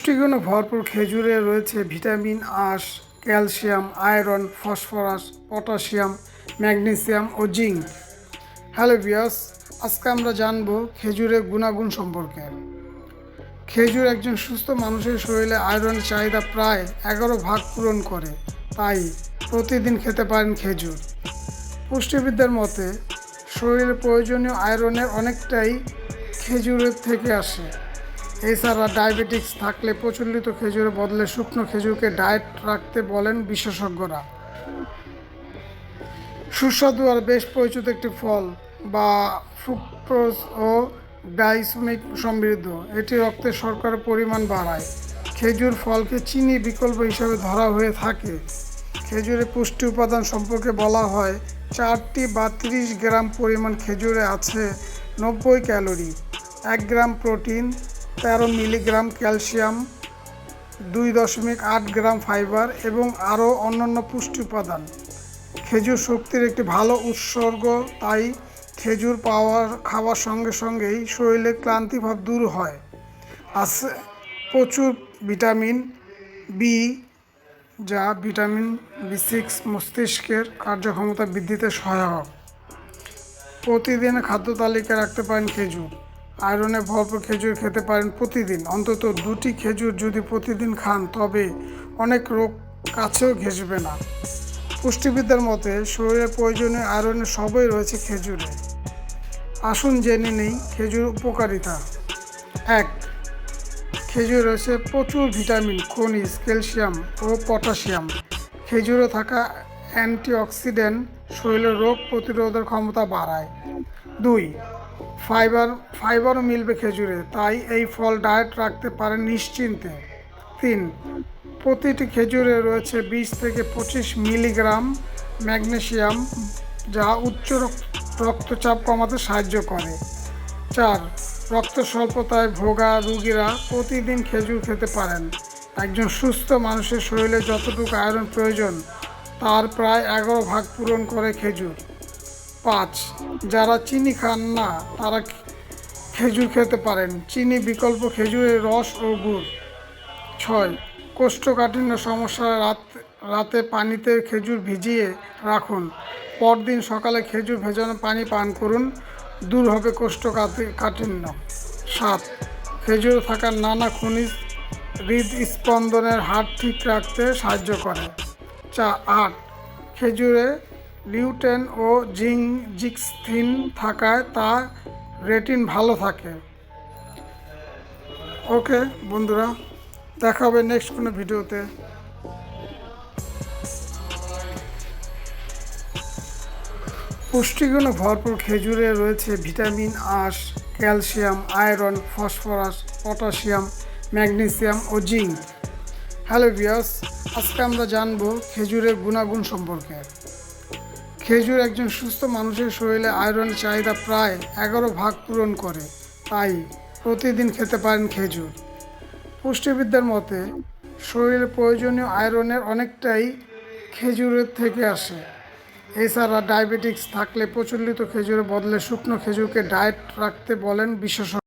পুষ্টিগুণে ভরপুর খেজুরে রয়েছে ভিটামিন, আঁশ, calcium, iron, phosphorus, potassium, magnesium ও জিঙ্ক। হ্যালো বিয়াস আজকে আমরা জানব খেজুরের গুণাগুণ সম্পর্কে। খেজুর একজন সুস্থ মানুষের শরীরে আয়রনের চাহিদা প্রায় এগারো ভাগ পূরণ করে, তাই প্রতিদিন খেতে পারেন খেজুর। পুষ্টিবিদদের মতে, শরীরে প্রয়োজনীয় আয়রনের অনেকটাই খেজুরের থেকে আসে। এছাড়া ডায়াবেটিক্স থাকলে প্রচলিত খেজুরের বদলে শুকনো খেজুরকে ডায়েট রাখতে বলেন বিশেষজ্ঞরা। সুস্বাদু আর বেশ পরিচিত একটি ফল বা ফ্রুক্টোজ ও ডাইসমিক সমৃদ্ধ। এটি রক্তে শর্করার পরিমাণ বাড়ায়। খেজুর ফলকে চিনি বিকল্প হিসাবে ধরা হয়ে থাকে। খেজুরের পুষ্টি উপাদান সম্পর্কে বলা হয়, চারটি বা গ্রাম পরিমাণ খেজুরে আছে নব্বই ক্যালোরি, এক গ্রাম প্রোটিন তেরো মিলিগ্রাম ক্যালসিয়াম, দুই দশমিক আট গ্রাম ফাইবার এবং আরও অন্যান্য পুষ্টি উপাদান। খেজুর শক্তির একটি ভালো উৎসর্গ, তাই খেজুর পাওয়ার খাওয়ার সঙ্গে সঙ্গেই শরীরে ক্লান্তিভাব দূর হয়। আছে প্রচুর ভিটামিন বি, যা ভিটামিন বি সিক্স মস্তিষ্কের কার্যক্ষমতা বৃদ্ধিতে সহায়ক। প্রতিদিন খাদ্য তালিকা রাখতে পারেন খেজুর। আয়রনে ভরপুর খেজুর খেতে পারেন প্রতিদিন। অন্তত দুটি খেজুর যদি প্রতিদিন খান, তবে অনেক রোগ কাছেও ঘেসবে না। পুষ্টিবিদদের মতে, শরীরের প্রয়োজনীয় আয়রনের সবই রয়েছে খেজুরে। আসুন জেনে নেই খেজুর উপকারিতা। এক, খেজুর রয়েছে প্রচুর ভিটামিন, খনিজ, ক্যালসিয়াম ও পটাশিয়াম। খেজুরে থাকা অ্যান্টিঅক্সিডেন্ট শরীরের রোগ প্রতিরোধের ক্ষমতা বাড়ায়। দুই ফাইবার ফাইবারও মিলবে খেজুরে, তাই এই ফল ডায়েট রাখতে পারেন নিশ্চিন্তে। তিন, প্রতিটি খেজুরে রয়েছে বিশ থেকে পঁচিশ মিলিগ্রাম ম্যাগনেশিয়াম যা উচ্চ রক- রক্তচাপ কমাতে সাহায্য করে। চার, রক্ত স্বল্পতায় ভোগা রুগীরা প্রতিদিন খেজুর খেতে পারেন। একজন সুস্থ মানুষের শরীরে যতটুকু আয়রন প্রয়োজন, তার প্রায় এগারো ভাগ পূরণ করে খেজুর। পাঁচ। যারা চিনি খান না, তারা খেজুর খেতে পারেন। চিনি বিকল্প খেজুরের রস ও গুড়। ছয়। কোষ্ঠকাঠিন্য সমস্যা রাত রাতে পানিতে খেজুর ভিজিয়ে রাখুন। পরদিন সকালে খেজুর ভেজানো পানি পান করুন। দূর হবে কোষ্ঠকাঠিন্য। সাত। খেজুরে থাকা নানা খনিজ হৃদস্পন্দনের হার ঠিক রাখতে সাহায্য করে। চা আট। খেজুরে লিউটেন ও জিং জিক্সথিন থাকায় তা রেটিন ভালো থাকে। ওকে, বন্ধুরা, দেখা হবে নেক্সট কোনো ভিডিওতে। পুষ্টিগুণে ভরপুর খেজুরে রয়েছে ভিটামিন, আঁশ, calcium, iron, phosphorus, potassium, magnesium ও জিঙ্ক। হ্যালো বিয়াস আজকে আমরা জানব খেজুরের গুণাগুণ সম্পর্কে। খেজুর একজন সুস্থ মানুষের শরীরে আয়রনের চাহিদা প্রায় এগারো ভাগ পূরণ করে। তাই প্রতিদিন খেতে পারেন খেজুর। পুষ্টিবিদদের মতে, শরীরে প্রয়োজনীয় আয়রনের অনেকটাই খেজুরের থেকে আসে। এছাড়া ডায়াবেটিক্স থাকলে প্রচলিত খেজুরের বদলে শুকনো খেজুরকে ডায়েট রাখতে বলেন বিশেষজ্ঞ।